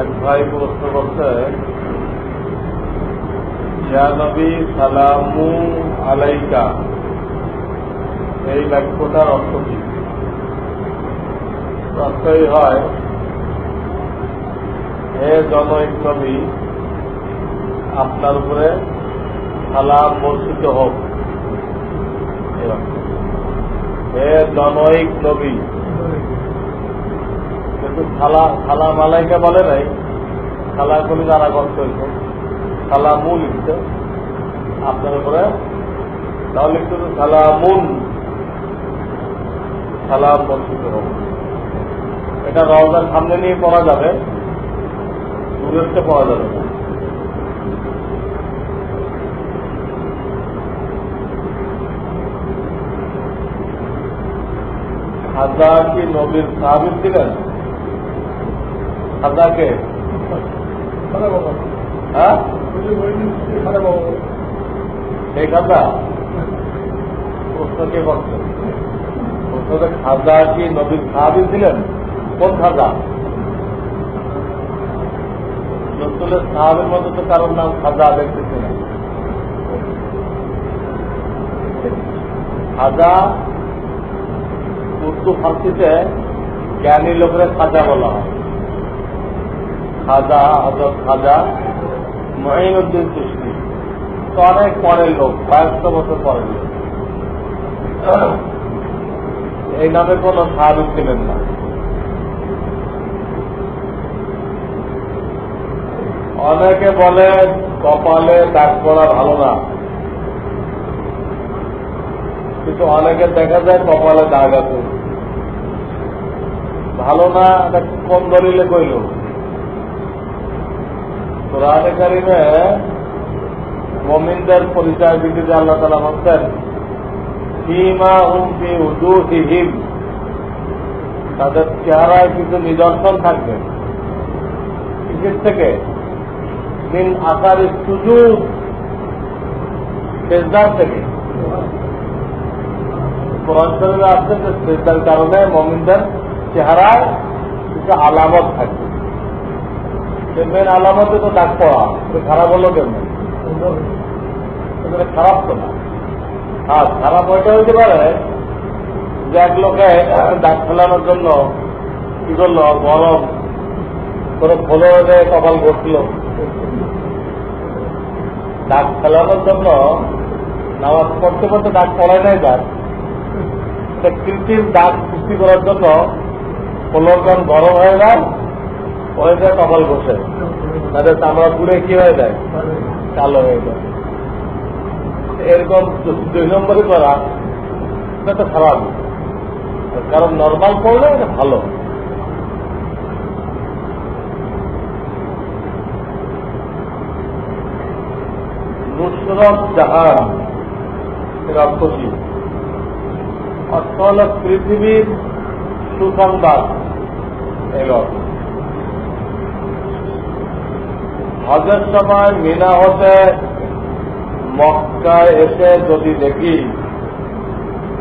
এক ভাই প্রশ্ন করছে, ইয়া নবী, সালামু আলাইকা। এই বাক্যটার অর্থ কি? অর্থই হয়, হে জনৈক নবী, আপনার উপরে সালাম বর্ষিত হোক। হে জনৈক নবী কিন্তু খালা খালা মালাইকা বলে নাই, খালা কোন কষ্ট হয়েছে খালা মূল লিখছে। আপনার উপরে তাহলে লিখতে হবে সালামুন সালাম বর্ষিত হোক এটা রওজার সামনে নিয়ে পড়া যাবে, দূরত্বে পড়া যাবে না। খাজা কি নবীর সাহাবিদ ছিলেন? খাজাকে হ্যাঁ? কে নবীর সাহাবিদ ছিলেন? কোন খাজা? রসুলের সাহাবের মধ্যে তো কারোর নাম খাজা দেখতেছি না। খাজা উর্দু ফার্সিতে জ্ঞানী লোকের খাজা বলা হয়। খাজা হজরত খাজা মহিনুদ্দিন সৃষ্টি তো অনেক পরের লোক, কয়েকশো বছর পরের লোক। এই নামে কোন সাহাবিক ছিলেন না। অনেকে বলে, কপালে দাগ করা ভালো না। কিন্তু অনেকে দেখা যায় কপালে দাগ আছে। ভালো না, এটা কোন দলিলে কইল? কোরআনে কারিমে মমিনদের পরিচয় দিতে আল্লাহ তালা বলছেন সীমা হুমকি উজুহিহিম, তাদের চেহারায় কিছু নিদর্শন থাকবে। কিসের থেকে মিন আকার সুযোগ সেজদার থেকে। কোরআন আসছে যে সেজদার কারণে মমিনদের চেহারায় কিছু আলামত থাকবে। মেন আলামতে তো ডাক তো খারাপ হলো কেমন? খারাপ তো না। আর খারাপ ওইটা হইতে পারে যে এক লোকে ডাক ফেলানোর জন্য কি করল গরম করে ফলো হয়ে কপাল ঘটল ডাক ফেলানোর জন্য নামাজ পড়তে পড়তে ডাক পড়ায় নাই এটা কৃত্রিম ডাক সৃষ্টি করার জন্য ফলোরগণ গরম হয়ে যায়। হয়ে কপাল ঘষে। তাদের চামড়া পুড়ে কি হয়ে যায়? কালো হয়ে যায়। এরকম দুই নম্বরে করা, এটা খারাপ। কারণ নর্মাল করলে এটা ভালো। পৃথিবীর সুসংবাদ, এর অর্থ। হজের সময় মিনা হতে মক্কায় এসে যদি দেখি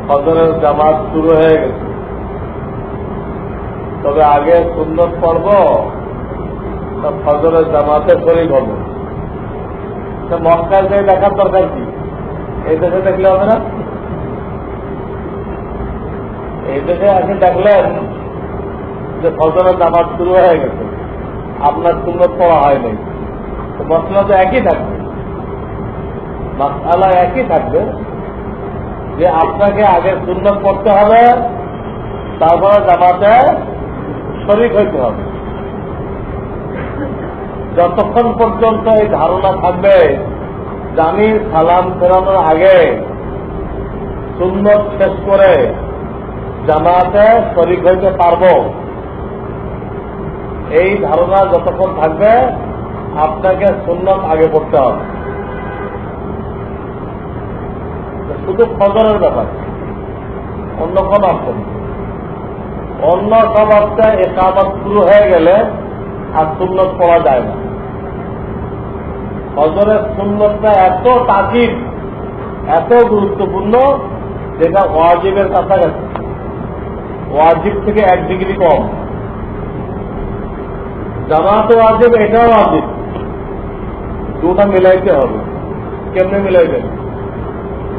হজরের জামাত শুরু হয়ে গেছে। তবে আগে সুন্দর পর্ব ফজরের জামাতে শরীর হবে মক্কায় যে দেখার দরকার কি? এই দেশে দেখলে হবে না? এই দেশে আগে দেখলেন যে ফজরের জামাত শুরু হয়ে গেছে। আপনার সুন্দর পড়া হয়নি তো মশলা তো একই থাকবে। মাসালা একই থাকবে যে আপনাকে আগে সুন্দর পড়তে হবে, তারপরে জামাতে শরিক হইতে হবে। যতক্ষণ পর্যন্ত এই ধারণা থাকবে আমি সালাম ফেরানোর আগে সুন্দর শেষ করে জামাতে শরিক হইতে পারব, এই ধারণা যতক্ষণ থাকবে আপনাকে সুন্নত আগে পড়তে হবে। শুধু ফজরের ব্যাপার, অন্য কোন অর্থ অন্য সব অর্থে একামত শুরু হয়ে গেলে আর সুন্নত পড়া যায় না। ফজরের সুন্নতটা এত তাকিদ এত গুরুত্বপূর্ণ, যেটা ওয়াজিবের কাছাকাছি। ওয়াজিব থেকে এক ডিগ্রি কম। জামাতে ওয়াজিব এটাও ওয়াজিব। দুটা মিলাইতে হবে। কেমনে মিলাইবেন?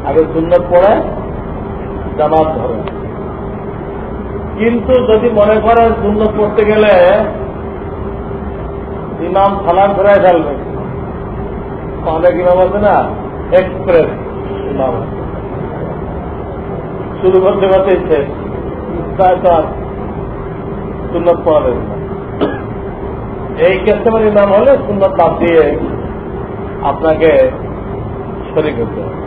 আগে সুন্নত পড়ে জামাত ধরে। কিন্তু যদি মনে করেন সুন্নত পড়তে গেলে ইমাম ফালান ফেরাই ফেলবে। অনেক ইমাম আছে না? এক্সপ্রেস ইমাম। শুরু করতে করতে ইচ্ছে। সুন্নত পড়া যাবে। এই কেসের ইমাম হলে সুন্নত বাদ দিয়ে আপনাকে শরিক হতে হবে।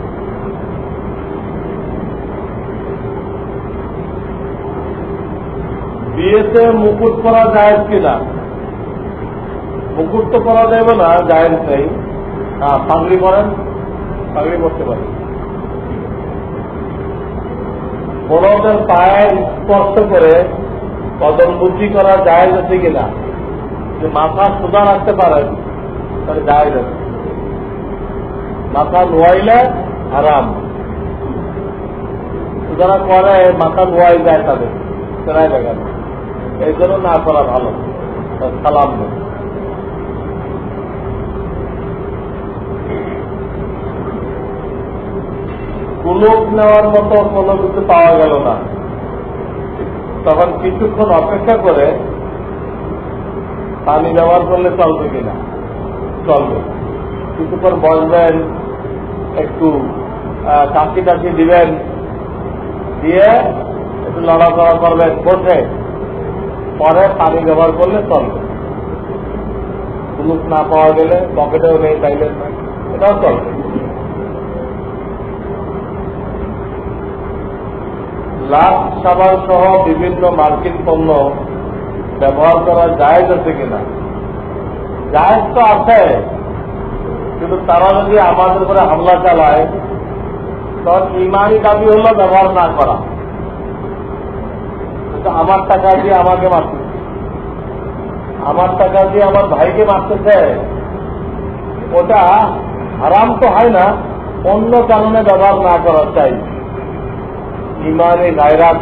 বিয়েতে মুকুট পরা যায় কিনা? মুকুট তো পরা যাবে না, জায়েজ নেই। পাগড়ি পরেন, পাগড়ি পরতে পারেন। বড়দের পায়ে স্পর্শ করে কদম বুদ্ধি করা যায় আছে কিনা? যে মাথা সোজা রাখতে পারেন, তাহলে যায় যাবে মাথা নোয়াইলে আরাম যারা করে, মাথা নোয়াই যায় তাদের। সেরাই দেখানো এই জন্য না করা ভালো। সালাম নেই। কুলুপ নেওয়ার মতো কোনো কিছু পাওয়া গেল না। তখন কিছুক্ষণ অপেক্ষা করে পানি ব্যবহার করলে চলবে কিনা? চলবে। কিছুক্ষণ বসবেন একটু কাশি টাশি দিবেন, দিয়ে একটু লড়াচড়া করবেন, বসে। পরে পানি ব্যবহার করলে চলবে। কুলুপ না পাওয়া গেলে পকেটেও নেই চাইলেন না এটাও চলবে। লাভ সাবান সহ বিভিন্ন মার্কিন পণ্য ব্যবহার করা যায় আছে কিনা? জায়েজ তো আছে। কিন্তু তারা যদি আমাদের উপরে হামলা চালায়, তখন ইমানি দাবি হলো ব্যবহার না করা। আমার টাকা দিয়ে আমাকে মারতেছে আমার টাকা দিয়ে আমার ভাইকে মারতেছে। ওটা হারাম তো হয় না, অন্য কারণে ব্যবহার না করা চাই। ইমানে গায়রাত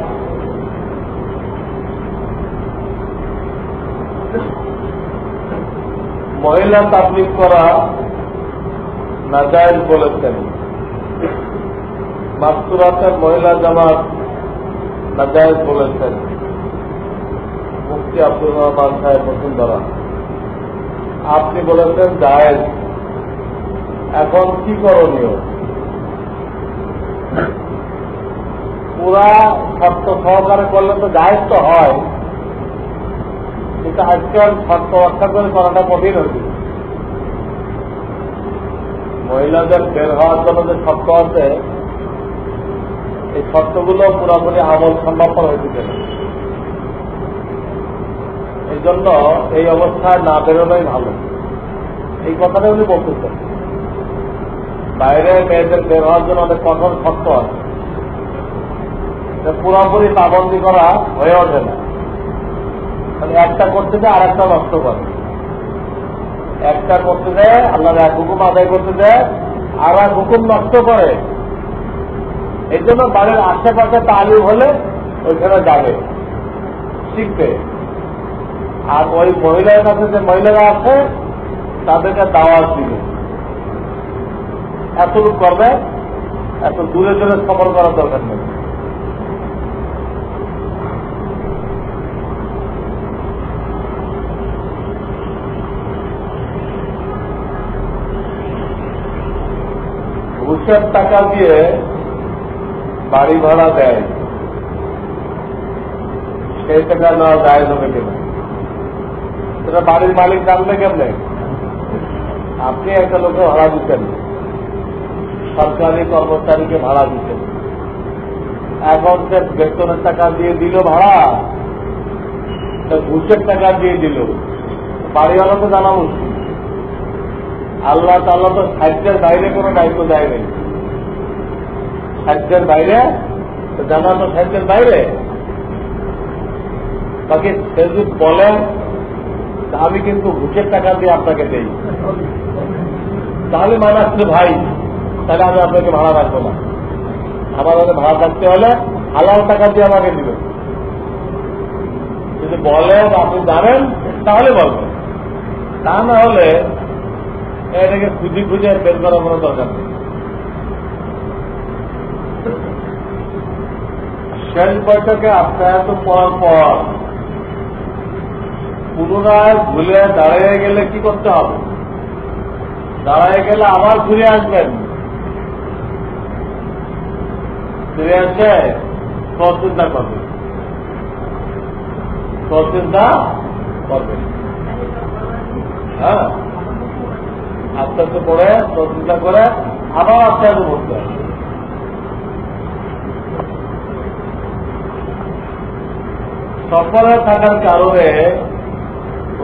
মহিলা তাবলিক করা নাজায়জ বলেছেন, মাস্তুরাতের মহিলা জামাত নাজায়জ বলেছেন, মুফতি আব্দুল রহমান সাহেব বসুন্ধরা আপনি বলেছেন জায়েজ। এখন কি করণীয়? পুরা শর্ত সহকারে করলে তো জায়েজ তো হয়, কিন্তু আজকাল শর্ত রক্ষা করে করাটা কঠিন হয়েছে মহিলাদের বের হওয়ার জন্য যে শর্ত আছে, এই শর্তগুলো পুরাপুরি আমল সম্ভবপর হয়েছে এই জন্য এই অবস্থায় না বেরোনোই ভালো। এই কথাটা উনি বলতেছেন। বাইরে মেয়েদের বের হওয়ার জন্য অনেক কঠোর শর্ত আছে। পুরোপুরি পাবন্দি করা হয়ে ওঠে না। মানে একটা করতে আর একটা নষ্ট করে। একটা করতে দেয়, আল্লাহর এক হুকুম আদায় করতে দেয়, আর এক হুকুম নষ্ট করে। এই জন্য বাড়ির আশেপাশে তালিম হলে ওইখানে যাবে, শিখবে। আর ওই মহিলার কাছে যে মহিলারা আছে, তাদেরকে দাওয়াত দিবে। এতটুকু করবে, এত দূরে দূরে সফর করার দরকার নেই। ঘুষের টাকা দিয়ে বাড়ি ভাড়া দেয়। সেই টাকা নেওয়া যায় হবে কিনা? সেটা বাড়ির মালিক জানবে কেমনে? আপনি একটা লোকে ভাড়া দিচ্ছেন। সরকারি কর্মচারীকে ভাড়া দিচ্ছেন। এখন সে বেতনের টাকা দিয়ে দিল ভাড়া ঘুষের টাকা দিয়ে দিল। বাড়িওয়ালা তো জানা মুশকিল আল্লাহ তাল্লাহ তো সাহায্যের বাইরে কোনো দায়িত্ব দেয় নেই। সাহায্যের বাইরে? তো জানা তো সাহায্যের বাইরে? বাকি সে যদি বলে আমি কিন্তু ঘুষের টাকা দিয়ে আপনাকে দেই। তাহলে মানে আসলে ভাই, তাহলে আমি আপনাকে ভাড়া রাখব না। আমার হাতে ভাড়া থাকতে হলে হালাল টাকা দিয়ে আমাকে দিবেন। যদি বলে বা আপনি জানেন, তাহলে বলবেন। তা না হলে এটাকে খুঁজি খুঁজে আর বের করার কোনো দরকার নেই। শেষ বৈঠকে আপ্যায়ত পর পর পুনরায় ভুলে দাঁড়িয়ে গেলে কি করতে হবে? দাঁড়ায় গেলে আবার ঘুরে আসবেন। ফিরে আসে চিন্তা করবেন। চিন্তা করবেন। হ্যাঁ? আস্তে আস্তে পড়ে চিন্তা করে আবার আস্তে আস্তে পড়তে হবে সফরে থাকার কারণে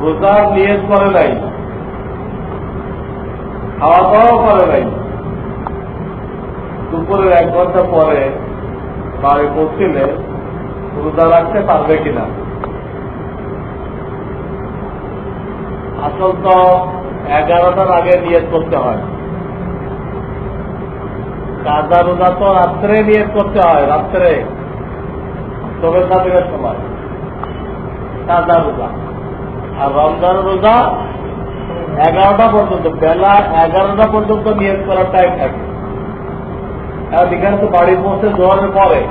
রোজার নিয়ত করে নাই, খাওয়া দাওয়াও করে নাই। দুপুরের এক ঘণ্টা পরে বাড়ি পৌঁছিলে রোজা রাখতে পারবে কিনা? আসল তো এগারোটার আগে নিয়ত করতে হয়। কাজা রোজা তো রাত্রে নিয়ত করতে হয়, রাত্রে। তবে সাথে সময়। কাজা রোজা। আর রমজান রোজা এগারোটা পর্যন্ত, বেলা এগারোটা পর্যন্ত নিয়োগ করার টাইম থাকে। আর তো বাড়ি পৌঁছে জোয়ারের পরে।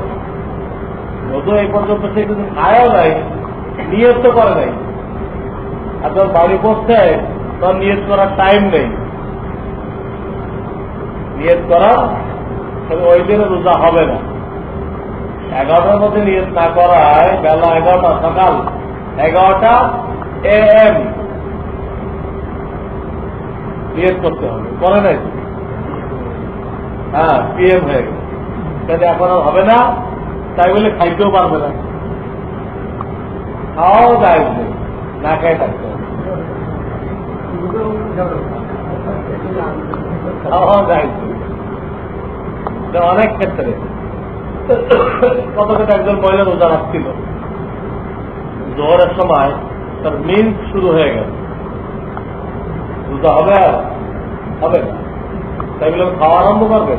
যদিও এই পর্যন্ত সে কিন্তু খায়ও নাই নিয়োগ করে নাই। আর বাড়ি পৌঁছে তোর নিয়োগ করার টাইম নেই। নিয়োগ করা ওই দিনে রোজা হবে না। এগারোটার মধ্যে নিয়োগ না করায় বেলা এগারোটা সকাল এগারোটা এ এম নিয়োগ করতে হবে। করে নাই? হ্যাঁ পিএম হয়ে গেছে। তাহলে এখন আর হবে না। তাই বলে খাইতেও পারবে না। খাওয়াও যায় না। খাই থাকতে হবে। অনেক ক্ষেত্রে। কত কত একজন মহিলা রোজা রাখছিল? জোহরের সময় তার মিন্স শুরু হয়ে গেল। রোজা হবে আর হবে না। তাই বলে, খাওয়া আরম্ভ করবে?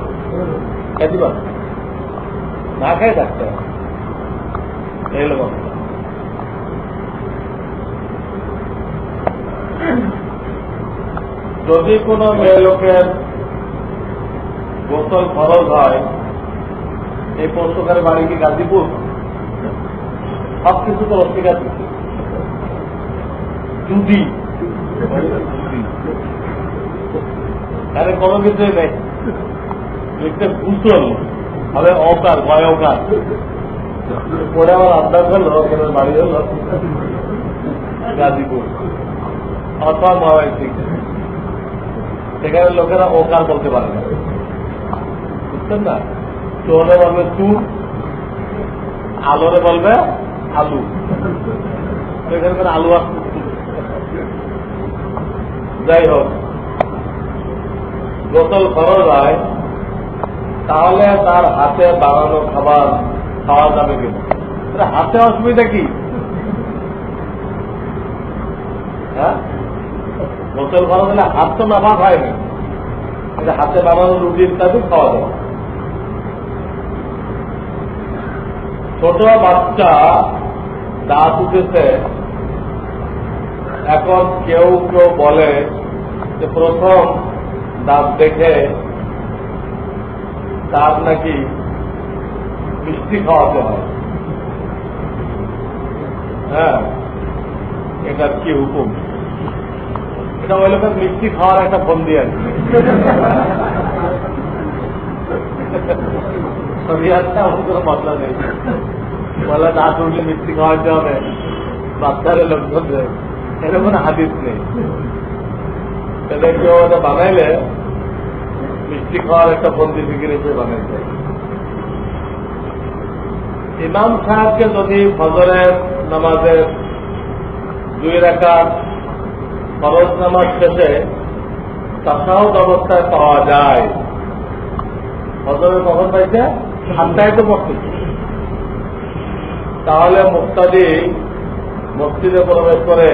খেতে পারবে। না খেয়ে থাকতে হবে। কথা। যদি কোনো মেয়ে লোকের গোসল খরচ হয়, এই পৌষ্যকারের বাড়ি কি গাজীপুর? সব কিছু তো অস্বীকার দিচ্ছে যদি তাহলে কোনো কিছুই নেই। একটা কুশল হবে অকার ভয় অকার পরে আমার আন্দাজ হলো বাড়ি হলো গাজীপুর। অথবা মাওয়াই ঠিক। সেখানে লোকেরা ওকার বলতে পারে না। বুঝছেন না? চোরে বলবে চুর আলোরে বলবে আলু। এখানকার আলু আসছে যাই হোক। গোসল খরচ হয়, তাহলে তার হাতে বানানো খাবার খাওয়া যাবে কিনা? হাতে অসুবিধা কি? হ্যাঁ? গোসল খরচ হলে হাত তো নাফা হয় না এটা হাতে বানানো রুটি ইত্যাদি খাওয়া যাবে ছোট বাচ্চা দাঁত উঠেছে। এখন কেউ কেউ বলে যে, প্রথম দাঁত দেখে তার নাকি মিষ্টি খাওয়াতে হয়। হ্যাঁ এটার কি হুকুম? এটা ওই লোকের মিষ্টি খাওয়ার একটা বন্দি আছে বানাইলে, মিষ্টি ইমাম সাহেবকে যদি ফজরের নামাজের দুই রাখা ফরজ নামাজ শেষে তাসাহুদ অবস্থায় পাওয়া যায়। ফজরের কখন পাইছে সাতটায় তো পড়তেছে তাহলে মুক্তাদি মসজিদে প্রবেশ করে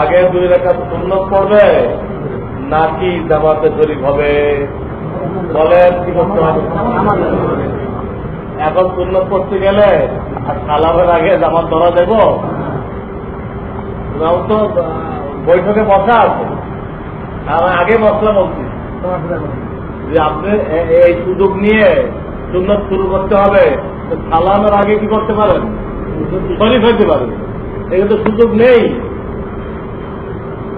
আগে দুই রেখা শূন্য পড়বে নাকি জামাতে শরীফ হবে? বলেন, কি করতে হবে? এখন শূন্য পড়তে গেলে আর সালামের আগে জামাত ধরা দেব? তো বৈঠকে বসা আছে। আমি আগে মশলা বলছি। যে আপনি এই সুযোগ নিয়ে সুন্নত শুরু করতে হবে সালামের আগে কি করতে পারেন? শরীফ হইতে পারেন এই তো সুযোগ নেই।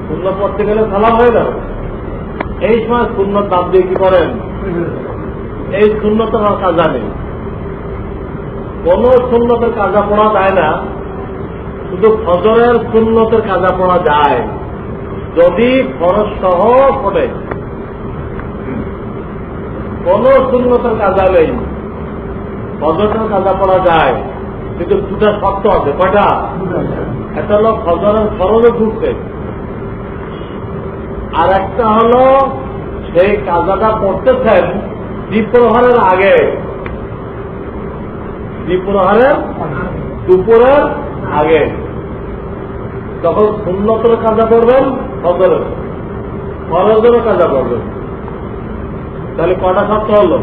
সুন্নত করতে গেলে সালাম হয়ে যাবে। এই সময় সুন্নত দাম দিয়ে কি করেন? এই শূন্যতের কাজা নেই কোন শূন্যতের কাজা পড়া যায় না। শুধু ফজরের শূন্যতের কাজা পড়া যায়। যদি খরচ সহ পড়ে। কোন শূন্যতের কাজা নেই। ফজরের কাজা পড়া যায়। কিন্তু দুটা শর্ত আছে। কয়টা? একটা হলো ফজরের খরচে ঢুকতে। আর একটা হলো সেই কাজাটা পড়তেছেন দ্বীপ্রহারের আগে। দ্বীপ্রহারের দুপুরের আগে। তখন শূন্যতর কাজা করবেন ফজরের। ফরজেরও কাজা করবেন তাহলে কটা সপ্তাহ হলো?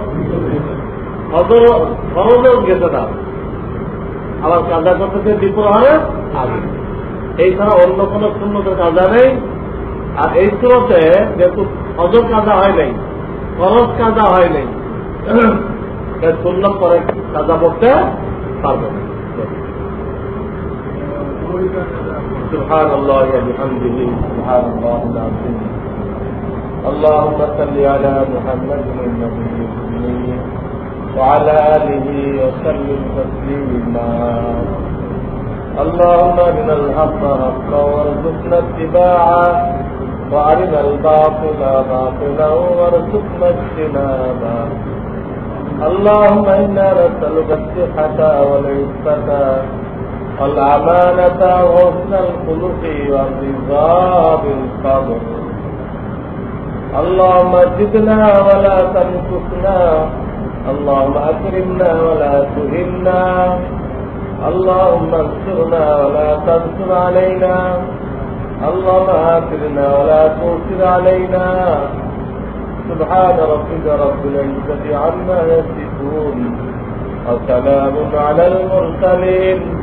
ফজর, ফরজও গেছে না আবার কাজা করতেছে দ্বীপ্রহারের আগে। এই ছাড়া অন্য কোনো শূন্যতের কাজা নেই। আর এই সুরতে যেহেতু ফজর কাজা হয় নাই খরচ কাজা হয় নাই সুন্নত পরে কাজা করতে পারবে না سبحان الله وبحمده سبحان الله العظيم. اللهم صل على محمد النبي الأمي وعلى آله وسلم تسليما. اللهم أرنا الحق حقا وارزقنا اتباعه وأرنا الباطل باطلا وارزقنا اجتنابه. اللهم إنا نسألك الصحة والعفة والأمانة وحسن الخلق والرضا بالقدر اللهم زدنا ولا تنقصنا. اللهم أكرمنا ولا تهنا. اللهم انصرنا ولا تنصر علينا. اللهم آثرنا ولا تؤثر علينا. سبحان ربك رب العزة عما يصفون. وسلام على المرسلين.